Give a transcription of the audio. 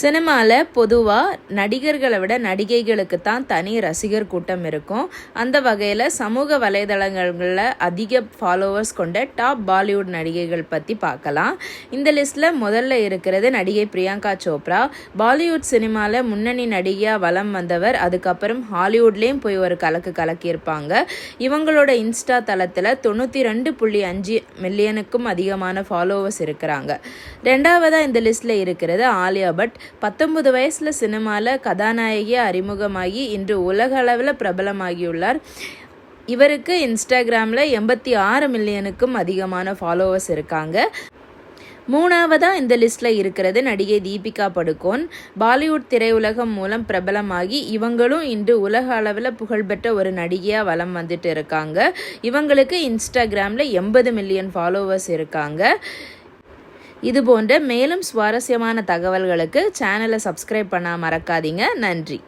சினிமாவில் பொதுவாக நடிகர்களை விட நடிகைகளுக்கு தான் தனி ரசிகர் கூட்டம் இருக்கும். அந்த வகையில் சமூக வலைதளங்களில் அதிக ஃபாலோவர்ஸ் கொண்ட டாப் பாலிவுட் நடிகைகள் பற்றி பார்க்கலாம். இந்த லிஸ்ட்டில் முதல்ல இருக்கிறது நடிகை பிரியங்கா சோப்ரா. பாலிவுட் சினிமாவில் முன்னணி நடிகையாக வலம் வந்தவர் அதுக்கப்புறம் ஹாலிவுட்லேயும் போய் ஒரு கலக்கு கலக்கியிருப்பாங்க. இவங்களோட இன்ஸ்டா தளத்தில் தொண்ணூற்றி ரெண்டு புள்ளி அஞ்சு மில்லியனுக்கும் அதிகமான ஃபாலோவர்ஸ் இருக்கிறாங்க. ரெண்டாவதாக இந்த லிஸ்ட்டில் இருக்கிறது ஆலியா பட் பத்தொன்பது வயசில் சினிமாவில் கதாநாயகியாக அறிமுகமாகி இன்று உலக அளவில் பிரபலமாகியுள்ளார். இவருக்கு இன்ஸ்டாகிராமில் எண்பத்தி ஆறு மில்லியனுக்கும் அதிகமான ஃபாலோவர்ஸ் இருக்காங்க. மூணாவதாக இந்த லிஸ்ட்டில் இருக்கிறது நடிகை தீபிகா படுகோன். பாலிவுட் திரையுலகம் மூலம் பிரபலமாகி இவங்களும் இன்று உலக அளவில் புகழ்பெற்ற ஒரு நடிகையாக வலம் வந்துட்டு இருக்காங்க. இவங்களுக்கு இன்ஸ்டாகிராமில் எண்பது மில்லியன் ஃபாலோவர்ஸ் இருக்காங்க. இது போன்ற மேலும் சுவாரஸ்யமான தகவல்களுக்கு சேனலை சப்ஸ்கிரைப் பண்ண மறக்காதீங்க. நன்றி.